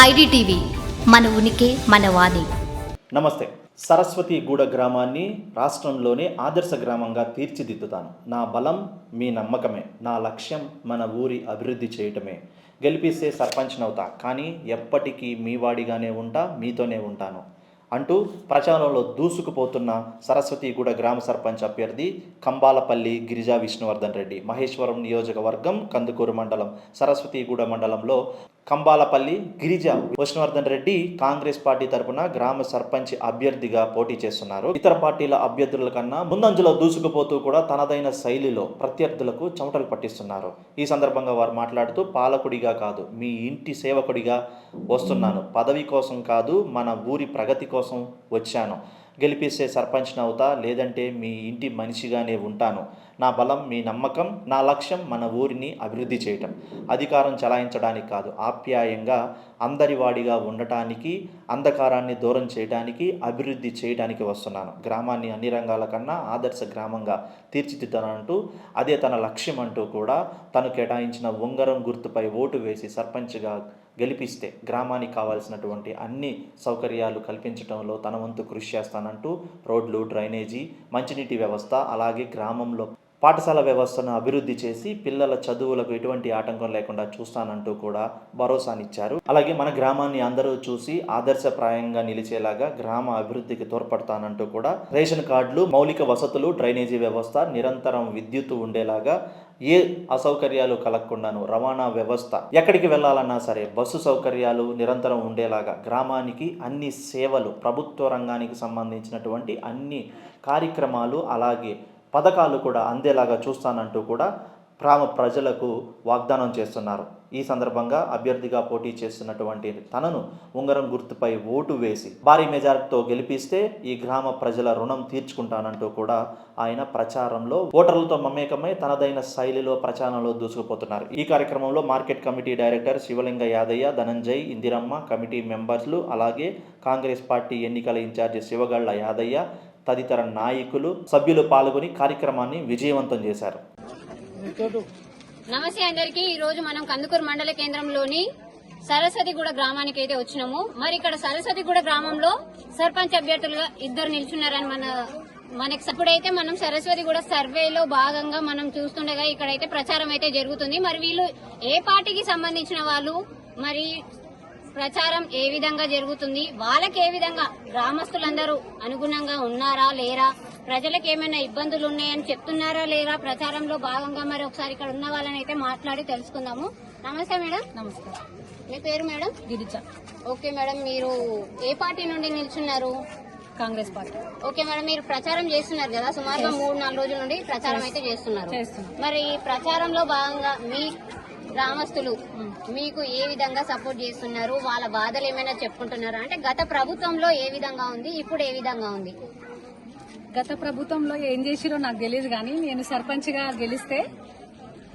IDTV మన ఉనికి మన వాణి. నమస్తే. సరస్వతి గూడ గ్రామాన్ని రాష్ట్రంలోనే ఆదర్శ గ్రామంగా తీర్చిదిద్దుతాను. నా బలం మీ నమ్మకమే. నా లక్ష్యం మన ఊరి అభివృద్ధి చేయటమే. గెలిపిస్తే సర్పంచ్నవుతా కానీ ఎప్పటికీ మీ వాడిగానే ఉంటా మీతోనే ఉంటాను. అంటూ ప్రచారంలో దూసుకుపోతున్న సరస్వతిగూడ గ్రామ సర్పంచ్ అభ్యర్థి కంబాలపల్లి గిరిజా విష్ణువర్ధన్ రెడ్డి మహేశ్వరం నియోజకవర్గం కందుకూరు మండలం సరస్వతిగూడ మండలంలో కంబాలపల్లి గిరిజ విష్ణువర్ధన్ రెడ్డి కాంగ్రెస్ పార్టీ తరపున గ్రామ సర్పంచ్ అభ్యర్థిగా పోటీ చేస్తున్నారు. ఇతర పార్టీల అభ్యర్థుల కన్నా ముందంజలో దూసుకుపోతూ కూడా తనదైన శైలిలో ప్రత్యర్థులకు చెమటలు పట్టిస్తున్నారు. ఈ సందర్భంగా వారు మాట్లాడుతూ పాలకుడిగా కాదు మీ ఇంటి సేవకుడిగా వస్తున్నాను. పదవి కోసం కాదు మన ఊరి ప్రగతి కోసం వచ్చాను. గెలిపిస్తే సర్పంచ్ని అవుతా లేదంటే మీ ఇంటి మనిషిగానే ఉంటాను. నా బలం మీ నమ్మకం నా లక్ష్యం మన ఊరిని అభివృద్ధి చేయటం. అధికారం చలాయించడానికి కాదు ఆప్యాయంగా అందరి వాడిగా ఉండటానికి అంధకారాన్ని దూరం చేయడానికి అభివృద్ధి చేయడానికి వస్తున్నాను. గ్రామాన్ని అన్ని రంగాల కన్నా ఆదర్శ గ్రామంగా తీర్చిదిద్దానంటూ అదే తన లక్ష్యం అంటూ కూడా తను కేటాయించిన ఉంగరం గుర్తుపై ఓటు వేసి సర్పంచ్గా గెలిపిస్తే గ్రామానికి కావాల్సినటువంటి అన్ని సౌకర్యాలు కల్పించడంలో తన వంతు కృషి చేస్తానంటూ రోడ్లు డ్రైనేజీ మంచినీటి వ్యవస్థ అలాగే గ్రామంలో పాఠశాల వ్యవస్థను అభివృద్ధి చేసి పిల్లల చదువులకు ఎటువంటి ఆటంకం లేకుండా చూస్తానంటూ కూడా భరోసానిచ్చారు. అలాగే మన గ్రామాన్ని అందరూ చూసి ఆదర్శప్రాయంగా నిలిచేలాగా గ్రామ అభివృద్ధికి తోడ్పడతానంటూ కూడా రేషన్ కార్డులు మౌలిక వసతులు డ్రైనేజీ వ్యవస్థ నిరంతరం విద్యుత్ ఉండేలాగా ఏ అసౌకర్యాలు కలగకుండాను రవాణా వ్యవస్థ ఎక్కడికి వెళ్ళాలన్నా సరే బస్సు సౌకర్యాలు నిరంతరం ఉండేలాగా గ్రామానికి అన్ని సేవలు ప్రభుత్వ రంగానికి సంబంధించినటువంటి అన్ని కార్యక్రమాలు అలాగే పథకాలు కూడా అందేలాగా చూస్తానంటూ కూడా గ్రామ ప్రజలకు వాగ్దానం చేస్తున్నారు. ఈ సందర్భంగా అభ్యర్థిగా పోటీ చేస్తున్నటువంటి తనను ఉంగరం గుర్తుపై ఓటు వేసి భారీ మెజార్టీతో గెలిపిస్తే ఈ గ్రామ ప్రజల రుణం తీర్చుకుంటానంటూ కూడా ఆయన ప్రచారంలో ఓటర్లతో మమేకమై తనదైన శైలిలో ప్రచారంలో దూసుకుపోతున్నారు. ఈ కార్యక్రమంలో market committee director Sivalinga Yadaiah Dhananjay Indiramma committee మెంబర్స్లు అలాగే కాంగ్రెస్ పార్టీ ఎన్నికల ఇన్ఛార్జి శివగళ్ళ యాదయ్య తదితర నాయకులు సభ్యులు పాల్గొని కార్యక్రమాన్ని విజయవంతం చేశారు. నమస్తే అందరికి. ఈ రోజు మనం కందుకూరు మండల కేంద్రంలోని సరస్వతిగూడ గ్రామానికి అయితే వచ్చినాము. మరి ఇక్కడ సరస్వతిగూడ గ్రామంలో సర్పంచ్ అభ్యర్థులుగా ఇద్దరు నిల్చున్నారని మన మనకి ఇప్పుడైతే మనం సరస్వతిగూడ సర్వేలో భాగంగా మనం చూస్తుండగా ఇక్కడైతే ప్రచారం అయితే జరుగుతుంది. మరి వీళ్ళు ఏ పార్టీకి సంబంధించిన వాళ్ళు? మరి ప్రచారం ఏ విధంగా జరుగుతుంది? వాళ్ళకి ఏ విధంగా? గ్రామస్తులందరూ అనుగుణంగా ఉన్నారా లేరా? ప్రజలకు ఏమైనా ఇబ్బందులు ఉన్నాయని చెప్తున్నారా లేరా? ప్రచారంలో భాగంగా మరి ఒకసారి ఇక్కడ ఉన్న వాళ్ళని అయితే మాట్లాడి తెలుసుకుందాము. నమస్తే మేడం. నమస్కారం. మీ పేరు మేడం? గిరిజ. ఓకే మేడం మీరు ఏ పార్టీ నుండి నిల్చున్నారు? కాంగ్రెస్ పార్టీ. ఓకే మేడం మీరు ప్రచారం చేస్తున్నారు కదా సుమారుగా మూడు నాలుగు రోజుల నుండి ప్రచారం అయితే చేస్తున్నారు. చేస్తున్నాం. మరి ఈ ప్రచారంలో భాగంగా మీ గ్రామస్తులు మీకు ఏ విధంగా సపోర్ట్ చేస్తున్నారు? వాళ్ళ బాధలు ఏమైనా చెప్పుకుంటున్నారా? అంటే గత ప్రభుత్వంలో ఏ విధంగా ఉంది? ఇప్పుడు ఏ విధంగా ఉంది? గత ప్రభుత్వంలో ఏం చేసిరో నాకు తెలియదు కానీ నేను సర్పంచ్గా గెలిస్తే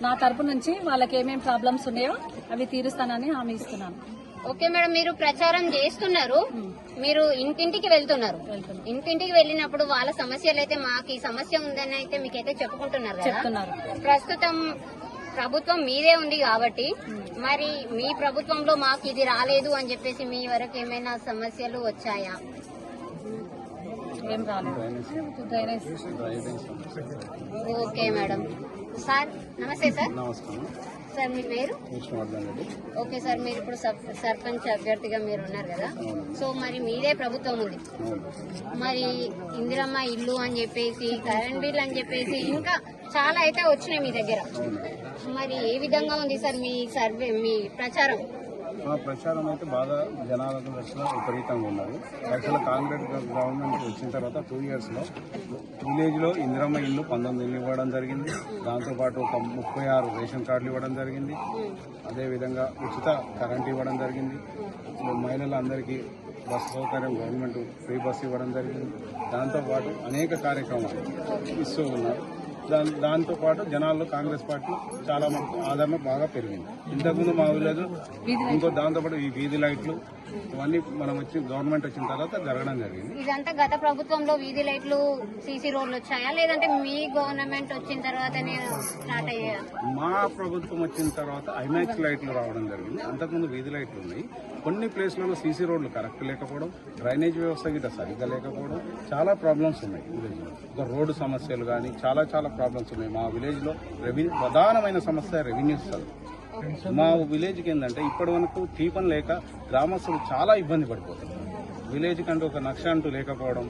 నా తరపు నుంచి వాళ్ళకి ఏమేం ప్రాబ్లమ్స్ ఉన్నాయో అవి తీరుస్తానని హామీ ఇస్తున్నాను. ఓకే మేడం మీరు ప్రచారం చేస్తున్నారు. మీరు ఇంటింటికి వెళ్తున్నారు. ఇంటింటికి వెళ్ళినప్పుడు వాళ్ళ సమస్యలు అయితే మాకు ఈ సమస్య ఉందని అయితే మీకైతే చెప్పుకుంటున్నారు చెప్తున్నారు. ప్రస్తుతం ప్రభుత్వం మీదే ఉంది కాబట్టి మరి మీ ప్రభుత్వంలో మాకు ఇది రాలేదు అని చెప్పేసి మీ వరకు ఏమైనా సమస్యలు వచ్చాయా? ఏం రాలేదు. డ్రైనేజ్. Okay madam. సార్ నమస్తే సార్. నమస్కారం. సార్ మీ పేరు? ఓకే సార్ మీరు ఇప్పుడు సర్- సర్పంచ్ అభ్యర్థిగా మీరు ఉన్నారు కదా. సో మరి మీదే ప్రభుత్వం ఉంది. మరి ఇందిరమ్మ ఇల్లు అని చెప్పేసి కరెంట్ బిల్ అని చెప్పేసి ఇంకా చాలా అయితే వచ్చినాయి మీ దగ్గర. మరి ఏ విధంగా ఉంది సార్ మీ సర్వే మీ ప్రచారం? మా ప్రచారం అయితే బాగా జనాలకు దశలో విపరీతంగా ఉన్నది. యాక్చువల్ కాంగ్రెస్ గవర్నమెంట్ వచ్చిన తర్వాత టూ ఇయర్స్లో విలేజ్లో ఇందిరమ్మ ఇల్లు పంతొమ్మిది ఇల్లు ఇవ్వడం జరిగింది. దాంతోపాటు ఒక ముప్పై ఆరు రేషన్ కార్డులు ఇవ్వడం జరిగింది. అదేవిధంగా ఉచిత కరెంట్ ఇవ్వడం జరిగింది. మహిళలందరికీ బస్సు సౌకర్యం గవర్నమెంట్ ఫ్రీ బస్సు ఇవ్వడం జరిగింది. దాంతోపాటు అనేక కార్యక్రమాలు. ఇస్తూ ఉన్నారు. దాని దాంతో పాటు జనాల్లో కాంగ్రెస్ పార్టీ చాలా మంది ఆదరణ బాగా పెరిగింది. ఇంతకుముందు మా విలేజ్ ఇంకో దాంతో పాటు ఈ వీధి లైట్లు ఇవన్నీ మనం వచ్చి గవర్నమెంట్ వచ్చిన తర్వాత జరగడం జరిగింది. ఇదంతా గత ప్రభుత్వంలో వీధి లైట్లు సీసీ రోడ్లు వచ్చాయా? లేదంటే మీ గవర్నమెంట్ వచ్చిన తర్వాతనే స్టార్ట్ అయ్యాయా? మా ప్రభుత్వం వచ్చిన తర్వాత ఐమాక్స్ లైట్లు రావడం జరిగింది. అంతకుముందు వీధి లైట్లు ఉన్నాయి. కొన్ని ప్లేస్లలో సీసీ రోడ్లు కరెక్ట్ లేకపోవడం డ్రైనేజ్ వ్యవస్థ గిట్ట సరిగ్గా లేకపోవడం చాలా ప్రాబ్లమ్స్ ఉన్నాయి విలేజ్లో ఒక రోడ్డు సమస్యలు కానీ చాలా చాలా ప్రాబ్లమ్స్ ఉన్నాయి. మా విలేజ్లో రెవెన్యూ ప్రధానమైన సమస్య రెవెన్యూ వస్తుంది మా విలేజ్కి ఏంటంటే ఇప్పటి వరకు టీపన్ లేక గ్రామస్తులు చాలా ఇబ్బంది పడిపోతున్నారు. విలేజ్ కంటూ ఒక నక్ష అంటూ లేకపోవడం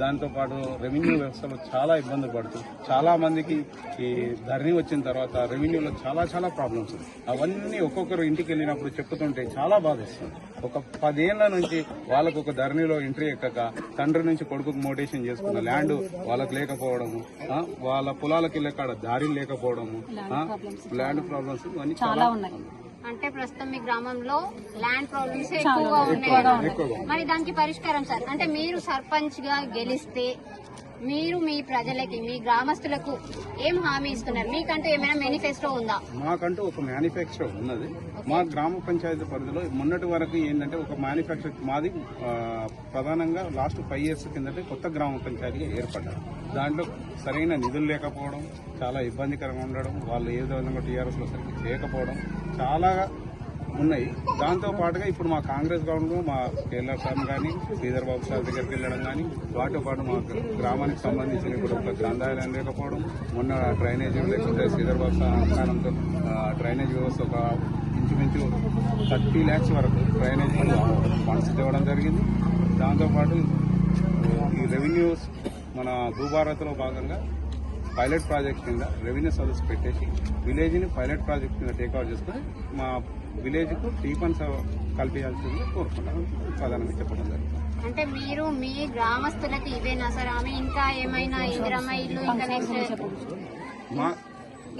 దాంతో పాటు రెవెన్యూ వ్యవస్థలో చాలా ఇబ్బందులు పడుతూ చాలా మందికి ఈ ధరణి వచ్చిన తర్వాత రెవెన్యూలో చాలా చాలా ప్రాబ్లమ్స్. అవన్నీ ఒక్కొక్కరు ఇంటికి వెళ్ళినప్పుడు చెప్పుతుంటే చాలా బాధిస్తుంది ఒక పదేళ్ళ నుంచి వాళ్ళకు ఒక ధరణిలో ఎంట్రీ ఎక్కక తండ్రి నుంచి కొడుకుకు మోటేషన్ చేసుకున్న ల్యాండ్ వాళ్ళకి లేకపోవడము వాళ్ళ పొలాలకు వెళ్ళే కాడ దారి లేకపోవడము ల్యాండ్ ప్రాబ్లమ్స్ ఇవన్నీ చాలా ఉన్నాయి అంటే ప్రస్తుతం మీ గ్రామంలో ల్యాండ్ ప్రాబ్లమ్స్ ఎక్కువగా ఉన్నాయి మరి దానికి పరిష్కారం సార్. అంటే మీరు సర్పంచ్గా గెలిస్తే మీరు మీ ప్రజలకి మీ గ్రామస్తులకు ఏం హామీ ఇస్తున్నారు? మీకంటూ ఏమైనా మేనిఫెస్టో ఉందా? మాకంటూ ఒక మ్యానుఫ్యాక్చర్ ఉన్నది. మా గ్రామ పంచాయతీ పరిధిలో మొన్నటి వరకు ఏంటంటే ఒక మ్యానుఫ్యాక్చర్ మాది ప్రధానంగా లాస్ట్ ఫైవ్ ఇయర్స్ కిందటే కొత్త గ్రామ పంచాయతీగా ఏర్పడ్డారు దాంట్లో సరైన నిధులు లేకపోవడం చాలా ఇబ్బందికరంగా ఉండడం వాళ్ళు ఏ విధంగా టీఆర్ఎస్లో సరిగ్గా చేయకపోవడం చాలా ఉన్నాయి. దాంతో పాటుగా ఇప్పుడు మా కాంగ్రెస్ గవర్నమెంట్ మా కేఎల్ఆర్ సార్ కానీ శ్రీధర్ బాబు సార్ దగ్గరికి వెళ్ళడం కానీ వాటితో పాటు మా గ్రామానికి సంబంధించిన ఇప్పుడు ఒక గ్రంథాలయం లేకపోవడం మొన్న డ్రైనేజ్ లేకపోతే శ్రీధర్ బాబు సార్ డ్రైనేజ్ వ్యవస్థ ఒక ఇంచుమించు థర్టీ ల్యాక్స్ వరకు డ్రైనేజ్ ఫండ్స్ ఇవ్వడం జరిగింది. దాంతోపాటు ఈ రెవెన్యూస్ మన భూభారత్లో భాగంగా పైలట్ ప్రాజెక్ట్ కింద రెవెన్యూ సర్వీస్ పెట్టేసి విలేజ్ని పైలట్ ప్రాజెక్ట్ కింద టేక్అవుట్ చేసుకుని మా విలేజ్కు టీపన్ కల్పించాల్సింది కోరుకుంటాను ప్రధానంగా చెప్పడం జరిగింది అంటే మీరు మీ గ్రామస్తులకి ఇవేనా సార్? ఆమె ఇంకా ఏమైనా ఇందిరమ్మ ఇల్లు ఇంకా నెక్స్ట్ మా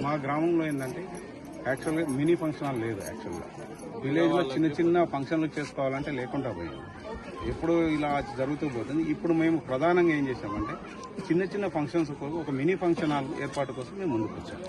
మా గ్రామంలో ఏంటంటే యాక్చువల్గా మినీ ఫంక్షన్ హాల్ లేదు యాక్చువల్గా విలేజ్లో చిన్న చిన్న ఫంక్షన్లు చేసుకోవాలంటే లేకుండా పోయింది. ఎప్పుడు ఇలా జరుగుతూ పోతుంది. ఇప్పుడు మేము ప్రధానంగా ఏం చేసామంటే చిన్న చిన్న ఫంక్షన్స్ కోసం ఒక మినీ ఫంక్షన్ హాల్ ఏర్పాటు కోసం మేము ముందుకు వచ్చాము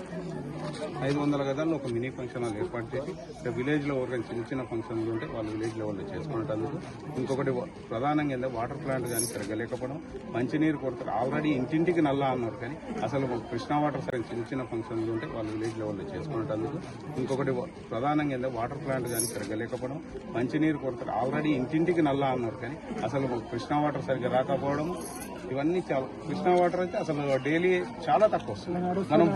ఐదు వందల గదాల్లో ఒక మినీ ఫంక్షన్ హాల్ ఏర్పాటు చేసి ఇక విలేజ్లో చిన్న చిన్న ఫంక్షన్లు ఉంటే వాళ్ళు విలేజ్ లెవెల్లో చేసుకునేటందుకు ఇంకొకటి ప్రధానంగా ఏంటంటే వాటర్ ప్లాంట్ కానీ తిరగలేకపోవడం. మంచినీరు కొరత ఆల్రెడీ ఇంటింటికి నల్లా అన్నారు కానీ అసలు కృష్ణా వాటర్ సరే చిన్న చిన్న ఫంక్షన్లు ఉంటే వాళ్ళు విలేజ్ లెవెల్లో చేసుకునేటందుకు ఇంకొకటి ప్రధానంగా ఏంటంటే వాటర్ ప్లాంట్ కానీ తిరగలేకపోవడం. మంచినీరు కొరత ఆల్రెడీ ఇంటింటికి నల్లా అన్నారు కానీ అసలు కృష్ణా వాటర్ సరిగ్గా రాకపోవడం. ఇవన్నీ చాలా. కృష్ణా వాటర్ అయితే అసలు డైలీ చాలా తక్కువ వస్తుంది. మనం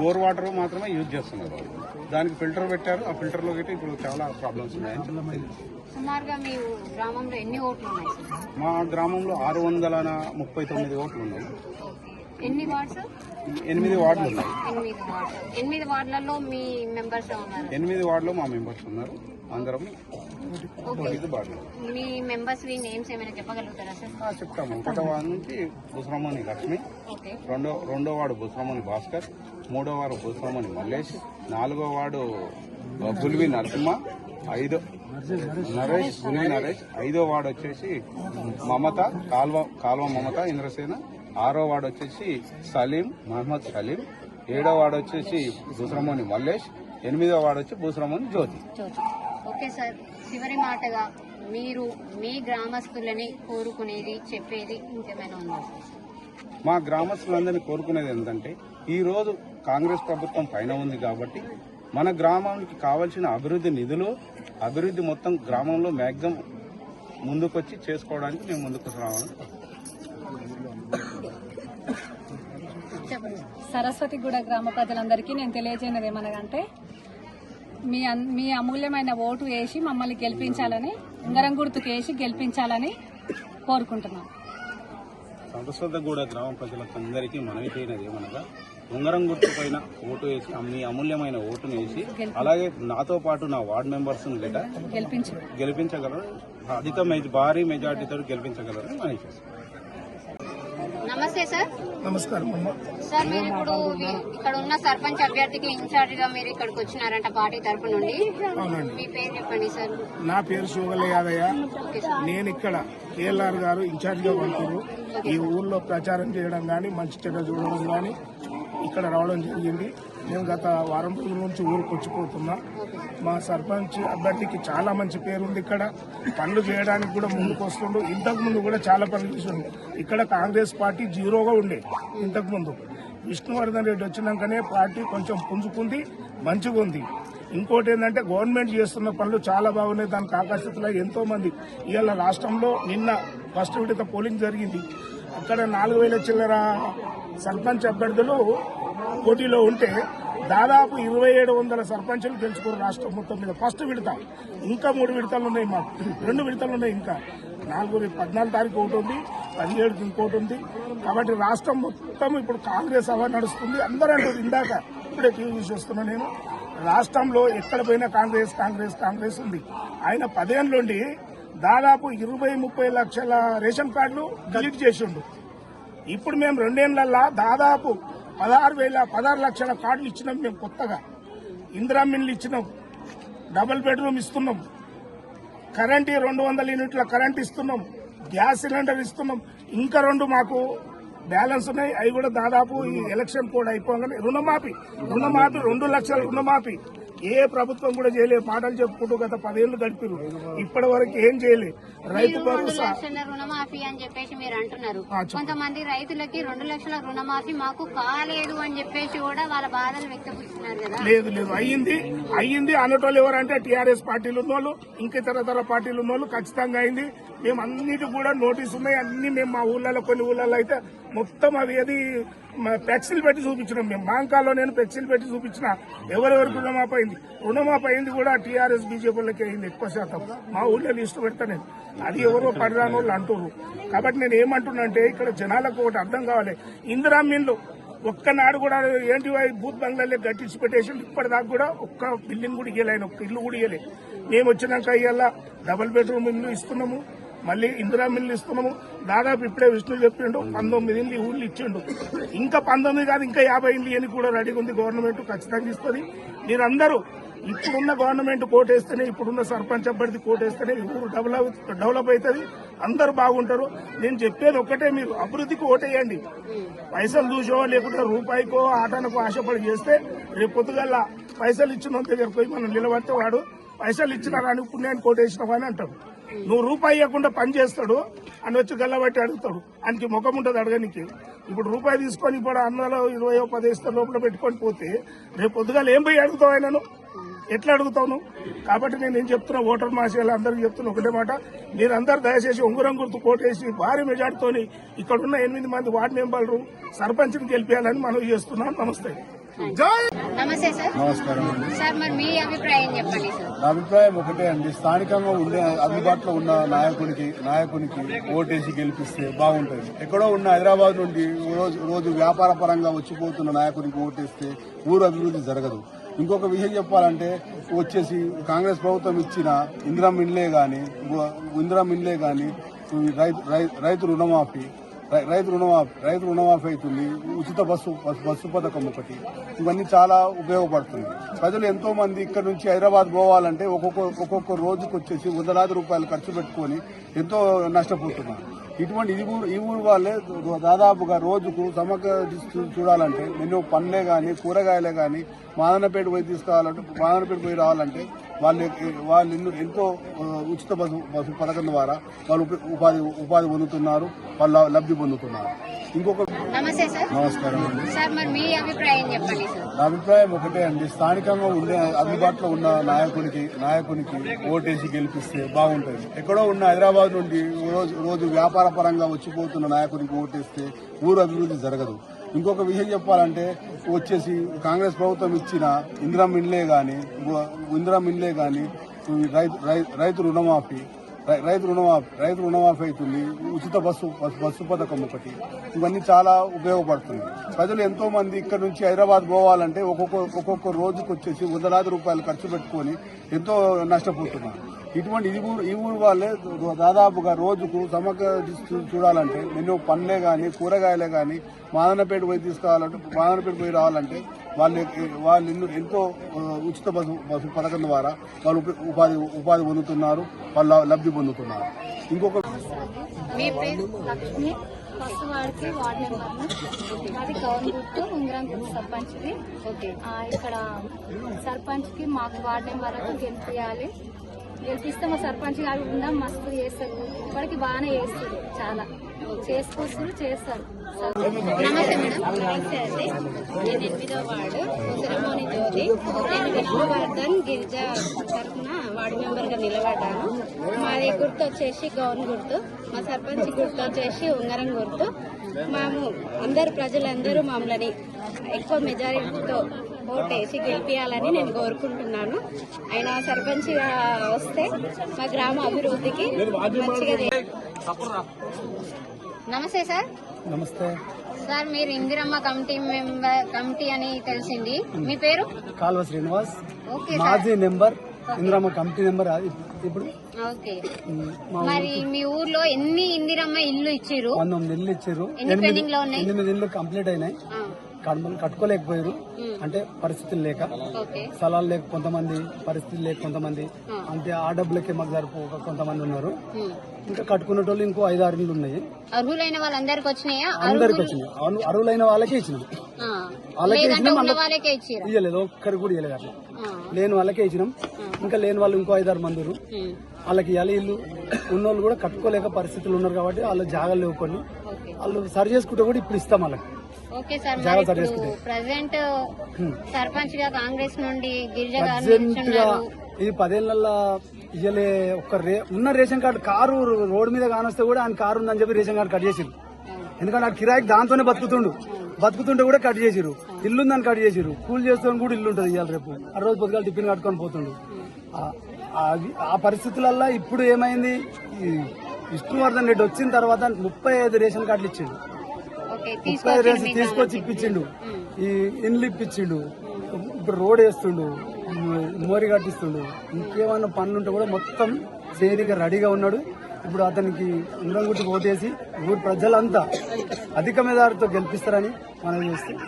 బోర్ వాటర్ మాత్రమే యూజ్ చేస్తున్నారు. దానికి ఫిల్టర్ పెట్టారు. ఆ ఫిల్టర్లో అయితే ఇప్పుడు చాలా ప్రాబ్లమ్స్ ఉన్నాయని మా గ్రామంలో ఆరు వందల ముప్పై తొమ్మిది ఓట్లు ఉన్నాయి. ఎన్ని వార్డ్స్? ఎనిమిది వార్డులు ఉన్నాయి. ఎనిమిది ఎనిమిది వార్డులలో మీ మెంబర్స్ ఉన్నారు. ఎనిమిది వార్డులో మా మెంబర్స్ ఉన్నారు. అందరం మీ మెంబర్స్ నేమ్స్ ఏమైనా చెప్పగలుగుతారా సార్? చెప్తాము. ఒకటో వార్డు నుంచి బుసరమణి లక్ష్మి రెండో రెండో వార్డు బుసరమణి భాస్కర్ మూడో వార్డు బుసరమణి మల్లేష్ నాలుగో వార్డు ఆ, గుల్వి నరసింహ ఐదో నరేష్ గుల్వి నరేష్ ఐదో వార్డు వచ్చేసి మమత కాల్వ కాల్వ మమత ఇంద్రసేన ఆరో వార్డు వచ్చేసి సలీం మహమ్మద్ సలీం. ఏడో వార్డు వచ్చేసి బుసరమణి మల్లేష్. ఎనిమిదో వార్డు వచ్చి బుసరమణి జ్యోతి. Okay sir. చివరి మాటగా మీరు మీ గ్రామస్తులని కోరుకునేది చెప్పేది ఇంకేమైనా ఉందా? మా గ్రామస్తులందరినీ కోరుకునేది ఏంటంటే ఈ రోజు కాంగ్రెస్ ప్రభుత్వం పైన ఉంది కాబట్టి మన గ్రామానికి కావాల్సిన అభివృద్ధి నిధులు అభివృద్ధి మొత్తం గ్రామంలో మ్యాక్సిమం ముందుకొచ్చి చేసుకోవడానికి మేము ముందుకు రావాలి చెప్పండి సరస్వతిగూడ గ్రామ ప్రజలందరికీ నేను తెలియజేయనది ఏమనగంటే మీ మీ అమూల్యమైన ఓటు వేసి మమ్మల్ని గెలిపించాలని ఉంగరం గుర్తుకు వేసి గెలిపించాలని కోరుకుంటున్నాను సరస్వతగూడ గ్రామ ప్రజలకు అందరికీ మనవి చేయనది ఏమనగా ఉంగరం గుర్తు పైన ఓటు వేసి మీ అమూల్యమైన ఓటును వేసి అలాగే నాతో పాటు నా వార్డు మెంబర్స్ గెలిపించగలరు. అధిక భారీ మెజార్టీతో గెలిపించగలరని మనవి చేస్తాం నమస్తే సార్. నమస్కారం అమ్మ. సార్ మీరు ఇప్పుడు ఇక్కడ ఉన్న సర్పంచ్ అభ్యర్థికి ఇన్ఛార్జ్గా మీరు ఇక్కడికి వచ్చినారంట పార్టీ తరపు నుండి. అవునండి. మీ పేరు చెప్పండి సార్. నా పేరు శోగల యాదయ్య. నేను ఇక్కడ కేఎల్ఆర్ గారు ఇన్ఛార్జ్గా పంపారు ఈ ఊర్లో ప్రచారం చేయడం కానీ మంచి చెడ్డ చూడడం కానీ ఇక్కడ రావడం జరిగింది. మేము గత వారం రోజుల నుంచి ఊరికి వచ్చిపోతున్నా. మా సర్పంచ్ అభ్యర్థికి చాలా మంచి పేరు ఉంది ఇక్కడ. పనులు చేయడానికి కూడా ముందుకు వస్తుండు. ఇంతకు ముందు కూడా చాలా పనులు చేసిండు. ఇక్కడ కాంగ్రెస్ పార్టీ జీరోగా ఉండే ఇంతకు ముందు. విష్ణువర్ధన్ రెడ్డి వచ్చినాకనే పార్టీ కొంచెం పుంజుకుంది మంచిగా ఉంది. ఇంకోటి ఏంటంటే గవర్నమెంట్ చేస్తున్న పనులు చాలా బాగున్నాయి. దానికి ఆకర్షితులై ఎంతో మంది ఇవాళ రాష్ట్రంలో నిన్న ఫస్ట్ విడత పోలింగ్ జరిగింది. అక్కడ నాలుగు వేల చిల్లర సర్పంచ్ అభ్యర్థులు పోటీలో ఉంటే దాదాపు ఇరవై ఏడు వందల సర్పంచులు గెలుచుకోరు రాష్ట్రం మొత్తం మీద. ఫస్ట్ విడత. ఇంకా మూడు విడతలు ఉన్నాయి మాకు. రెండు విడతలు ఉన్నాయి ఇంకా. నాలుగు పద్నాలుగు తారీఖు ఒకటి ఉంది పదిహేడుకి ఇంకోటి ఉంది. కాబట్టి రాష్ట్రం మొత్తం ఇప్పుడు కాంగ్రెస్ హవా నడుస్తుంది. అందరూ అంటారు ఇందాక ఇప్పుడే టీవీ చూస్తున్నా నేను. రాష్ట్రంలో ఎక్కడ పోయినా కాంగ్రెస్ కాంగ్రెస్ కాంగ్రెస్ ఉంది. ఆయన పదేళ్ళ నుండి దాదాపు ఇరవై ముప్పై లక్షల రేషన్ కార్డులు డిలీట్ చేసిండు. ఇప్పుడు మేము రెండేళ్ళల్లా దాదాపు పదహారు వేల పదహారు లక్షల కార్డులు ఇచ్చినాం మేము కొత్తగా. ఇందిరా మిల్లు ఇచ్చినాం. డబుల్ బెడ్రూమ్ ఇస్తున్నాం. కరెంట్ రెండు వందల యూనిట్ల కరెంట్ ఇస్తున్నాం. గ్యాస్ సిలిండర్ ఇస్తున్నాం. ఇంకా రెండు మాకు బ్యాలెన్స్ ఉన్నాయి. అవి కూడా దాదాపు ఈ ఎలక్షన్ కోడ్ అయిపోగానే రుణమాఫీ. రుణమాఫీ రెండు లక్షల రుణమాఫీ. ఏ ప్రభుత్వం కూడా చేయలేదు. మాటలు చెప్పుకుంటూ గత పదేళ్ళు గడిపారు ఇప్పటి వరకు ఏం చేయలేదు. రైతు భరోసా రుణమాఫీ అని చెప్పేసి మీరు అంటున్నారు. కొంతమంది రైతులకి రెండు లక్షల రుణమాఫీ మాకు కాలేదు అని చెప్పేసి కూడా వాళ్ళ బాధలు వ్యక్తపరుస్తున్నారు కదా. లేదు లేదు. అయ్యింది. అయ్యింది. అన్నటోళ్ళు ఎవరంటే టీఆర్ఎస్ పార్టీలు ఉన్నోళ్ళు ఇంకా ఇతర ఇతర పార్టీలు ఉన్నోళ్ళు. ఖచ్చితంగా అయింది. మేము అన్నిటి కూడా నోటీస్ ఉన్నాయి. అన్ని మేము మా ఊళ్ళలో కొన్ని ఊళ్ళలో అయితే మొత్తం అది ఏది ఫ్లెక్సీలు పెట్టి చూపించినాం మేము బాంకాలో నేను ఫ్లెక్సీలు పెట్టి చూపించిన ఎవరెవరికి రుణమాఫీ అయింది. రుణమాఫీ అయింది కూడా టీఆర్ఎస్ బీజేపీలకి అయింది ఎక్కువ శాతం. మా ఊళ్ళో లిస్టు పెడతా నేను. అది ఎవరో పడదాని వాళ్ళు అంటున్నారు కాబట్టి నేను ఏమంటున్నా అంటే ఇక్కడ జనాలకు ఒకటి అర్థం కావాలి. ఇందిరా మిల్లు ఒక్కనాడు కూడా ఏంటి బూత్ బంగ్లాలే గట్టించి పెట్టేసి ఇప్పటిదాకా కూడా ఒక్క బిల్డింగ్ కూడా ఇయ్యలేను ఒక్క ఇల్లు కూడా ఇయ్యలే. మేము వచ్చినాక ఇవాళ డబుల్ బెడ్రూమ్ ఇల్లు ఇస్తున్నాము. మళ్ళీ ఇందిరా మిల్లు ఇస్తున్నాము. దాదాపు ఇప్పుడే విష్ణు చెప్పిండు పంతొమ్మిది ఇల్లు ఊళ్ళు ఇచ్చిండు. ఇంకా పంతొమ్మిది కాదు ఇంకా యాభై ఇల్లు అని కూడా రెడీగా ఉంది. గవర్నమెంట్ ఖచ్చితంగా ఇస్తుంది. మీరందరూ ఇప్పుడున్న గవర్నమెంట్ కోటేస్తేనే ఇప్పుడున్న సర్పంచ్ అభ్యర్థి కోటేస్తేనే ఊరు డెవలప్ డెవలప్ అవుతుంది. అందరు బాగుంటారు. నేను చెప్పేది ఒక్కటే మీరు అభివృద్ధికి ఓటేయండి. పైసలు చూసో లేకుంటే రూపాయికో ఆటనకో ఆశపడి చేస్తే రేపు పొద్దుగల్లా పైసలు ఇచ్చిన దగ్గర పోయి మనం నిలబడితే వాడు పైసలు ఇచ్చినారా అని పుణ్యాన్ని కోటేసినావా అని అంటాడు. నువ్వు రూపాయి ఇవ్వకుండా పని చేస్తాడు అని వచ్చి గల్లబట్టి అడుగుతాడు. ఆయనకి ముఖం ఉంటుంది అడగనికి ఇప్పుడు రూపాయి తీసుకొని ఇప్పుడు అన్నలో ఇరవై పదిహేను లోపల పెట్టుకొని పోతే రేపు పొద్దుగాల ఏం పోయి అడుగుతావు ఆయనను? ఎట్లా అడుగుతావు కాబట్టి నేను ఏం చెప్తున్నా ఓటర్ మాసేలు అందరికీ చెప్తున్నా ఒకటే మాట. మీరందరూ దయచేసి ఉంగురం గుర్తు కోటేసి భారీ మెజార్టీతోని ఇక్కడున్న ఎనిమిది మంది వార్డు మెంబర్లు సర్పంచ్ని గెలిపేయాలని మనం చేస్తున్నాం నమస్తే. నమస్తే సార్. నమస్కారం అండి. సార్ మరి మీ అభిప్రాయం చెప్పండి సార్. నా అభిప్రాయం ఒకటే అండి. స్థానికంగా ఉండే అందుబాటులో ఉన్న నాయకునికి నాయకునికి ఓటేసి గెలిపిస్తే బాగుంటుంది. ఎక్కడో ఉన్న హైదరాబాద్ నుండి రోజు రోజు వ్యాపార పరంగా వచ్చిపోతున్న నాయకునికి ఓటేస్తే ఊరు అభివృద్ధి జరగదు. ఇంకొక విషయం చెప్పాలంటే వచ్చేసి కాంగ్రెస్ ప్రభుత్వం ఇచ్చిన ఇందిరా మిన్లే గాని ఇందిరా మిన్లే గాని రైతు రుణమాఫీ రైతు రుణమాఫీ రైతు రుణమాఫీ అవుతుంది. ఉచిత బస్సు బస్సు- బస్సు పథకం ఒకటి. ఇవన్నీ చాలా ఉపయోగపడుతుంది ప్రజలు ఎంతో మంది ఇక్కడ నుంచి హైదరాబాద్ పోవాలంటే ఒక్కొక్క ఒక్కొక్క రోజుకు వచ్చేసి వందలాది రూపాయలు ఖర్చు పెట్టుకొని ఎంతో నష్టపోతున్నారు. ఇటువంటి ఈ ఊరు ఈ ఊరు వాళ్ళే దాదాపుగా రోజుకు సమగ్ర చూడాలంటే ఎన్నో పండ్లే కానీ కూరగాయలే కానీ మాదనపేట పోయి తీసుకురావాలంటే మాదనపేట పోయి రావాలంటే వాళ్ళు వాళ్ళు ఎన్నో- ఎంతో ఉచిత బస్సు బస్సు పథకం ద్వారా వాళ్ళు ఉపాధి ఉపాధి పొందుతున్నారు వాళ్ళు లబ్ధి పొందుతున్నారు. ఇంకొక నమస్తే సార్. నమస్కారం అండి. సార్ మరి మీ అభిప్రాయం చెప్పండి సార్. నా అభిప్రాయం ఒకటే అండి. స్థానికంగా ఉండే అందుబాటులో ఉన్న నాయకునికి నాయకునికి ఓటేసి గెలిపిస్తే బాగుంటుంది. ఎక్కడో ఉన్న హైదరాబాద్ నుండి రోజు రోజు వ్యాపార పరంగా వచ్చిపోతున్న నాయకునికి ఓటేస్తే ఊరు అభివృద్ధి జరగదు. ఇంకొక విషయం చెప్పాలంటే వచ్చేసి కాంగ్రెస్ ప్రభుత్వం ఇచ్చిన ఇందిరా మిన్లే గాని ఇందిరా మిన్లే గాని రైతు రుణమాఫీ రైతు రుణమాఫీ రైతు రుణమాఫీ అవుతుంది. ఉచిత బస్సు బస్సు- పథకం ఒకటి. ఇవన్నీ చాలా ఉపయోగపడుతుంది. ప్రజలు ఎంతో మంది ఇక్కడ నుంచి హైదరాబాద్ పోవాలంటే ఒక్కొక్క ఒక్కొక్క రోజుకు వచ్చేసి వందలాది రూపాయలు ఖర్చు పెట్టుకొని ఎంతో నష్టపోతున్నారు. ఇటువంటి ఈ ఊరు ఈ ఊరు వాళ్ళే దాదాపుగా రోజుకు సమగ్ర చూడాలంటే ఎన్నో పండ్లే కానీ కూరగాయలే కానీ మాదనపేట పోయి తీసుకురావాలంటే మాదనపేట పోయి రావాలంటే వాళ్ళు వాళ్ళు ఎన్నో- ఎంతో ఉచిత బస్సు బస్సు పథకం ద్వారా వాళ్ళు ఉపాధి ఉపాధి పొందుతున్నారు. వాళ్ళు లబ్ధి పొందుతున్నారు. ఇంకొక మీ పేరు? లక్ష్మి. ఫస్ట్ వాడికి వార్డ్ మెంబర్ను. గుర్తు ఉంగరం గుర్తు సర్పంచ్ది. ఓకే. ఆ, ఇక్కడ సర్పంచ్కి మాకు వార్డ్ మెంబర్లకు గెలిపియాలి. గెలిపిస్తే మా సర్పంచ్ గారు ఉందా? మస్తు చేస్తారు. ఇప్పటికి బాగానే చేస్తారు. చాలా. చేసుకొస్తారు చేస్తారు. నమస్తే మేడం. నమస్తే అండి. నేను ఎనిమిదో వార్డు ముసరమోని జ్యోతి. నేను విష్ణువర్ధన్ గిరిజ తరఫున వార్డు మెంబర్గా నిలబడ్డాను. మాది గుర్తు వచ్చేసి గౌన్ గుర్తు. మా సర్పంచ్ గుర్తు వచ్చేసి ఉంగరం గుర్తు. మేము అందరు ప్రజలందరూ మమ్మల్ని ఎక్కువ మెజారిటీతో ఓటేసి గెలిపించాలని నేను కోరుకుంటున్నాను. ఆయన సర్పంచ్గా వస్తే మా గ్రామ అభివృద్ధికి మంచిగా నమస్తే సార్. నమస్తే. సార్ మీరు ఇందిరమ్మ కమిటీ మెంబర్ కమిటీ అని తెలిసింది. మీ పేరు? కాల్వ శ్రీనివాస్. మాజీ నెంబర్ ఇందిరమ్మ కమిటీ నెంబర్ ఇప్పుడు? మరి మీ ఊర్లో ఎన్ని ఇందిరమ్మ ఇల్లు ఇచ్చిర్రు? పంతొమ్మిది ఇల్లు ఇచ్చారు ఎన్ని పెండింగ్లో ఉన్నాయి? ఎనిమిది ఇల్లు కంప్లీట్ అయినాయి. కడమలు కట్టుకోలేకపోయారు. అంటే పరిస్థితులు లేక. స్థలాలు లేక కొంతమంది పరిస్థితులు లేక కొంతమంది. అంటే ఆ డబ్బులకే మాకు సరిపోక కొంతమంది ఉన్నారు. ఇంకా కట్టుకునేటోళ్ళు ఇంకో ఐదు ఆరు ఇల్లు ఉన్నాయి. అర్హులైన వాళ్ళందరికి వచ్చినాయా? అందరికి అర్హులు- వచ్చినాయి. అరు- అరువులైన వాళ్ళకే ఇచ్చినాం. వాళ్ళకే ఇచ్చినాం ఇయ్యలేదు. ఒక్కరికి కూడా ఇయ్యలేదు అట్లా. లేని వాళ్ళకే ఇచ్చినాం. ఇంకా లేని వాళ్ళు ఇంకో ఐదారు మంది. వాళ్ళకి ఇవ్వాలి ఇల్లు. ఉన్నోళ్ళు కూడా కట్టుకోలేక పరిస్థితులు ఉన్నారు కాబట్టి వాళ్ళు జాగాలు లేవు కొన్ని. ఓకే. వాళ్ళు సరి చేసుకుంటే కూడా ఇప్పుడు ఇస్తాం వాళ్ళకి. ఓకే సార్ మరి జాగ్రత్త ఇప్పుడు చేసుకుంటే. ప్రజెంట్ సర్పంచ్గా కాంగ్రెస్ నుండి గిరిజ గారు అర్జెంట్గా నిల్చున్నారు. ఈ పదేళ్ళలో ఇయ్యలే ఒక్క రే ఉన్న రేషన్ కార్డు కారు రోడ్డు మీద కానొస్తే కూడా ఆయన కారు ఉందని చెప్పి రేషన్ కార్డు కట్ చేసిరు ఎందుకంటే ఆ కిరాయికి దాంతోనే బతుకుతుండు. బతుకుతుంటే కూడా కట్ చేసిరు ఇల్లు ఉందని కట్ చేసిరు కూలి చేస్తాను కూడా ఇల్లు ఉంటుంది ఇవాళ రేపు. ఆ రోజు పొద్దుగాల టిఫిన్ కట్టుకొని పోతుండు. ఆ- పరిస్థితులల్లో ఇప్పుడు ఏమైంది? ఈ విష్ణువర్ధన్ రెడ్డి వచ్చిన తర్వాత ముప్పై ఐదు రేషన్ కార్డులు ఇచ్చిండు. ముప్పై తీసుకొచ్చి రేసి తీసుకొచ్చి ఇప్పించిండు. ఈ ఇండ్లు ఇప్పించిండు. ఇప్పుడు రోడ్ వేస్తుండు. మోరి కట్టిస్తుండు. ఇంకేమైనా పనులు ఉంటే కూడా మొత్తం చేయడానికి రెడీగా ఉన్నాడు. ఇప్పుడు అతనికి ఉండంగుట్టి ఓటేసి ఊరు ప్రజలంతా అధిక మెజారితో గెలిపిస్తారని మనం చేస్తాం.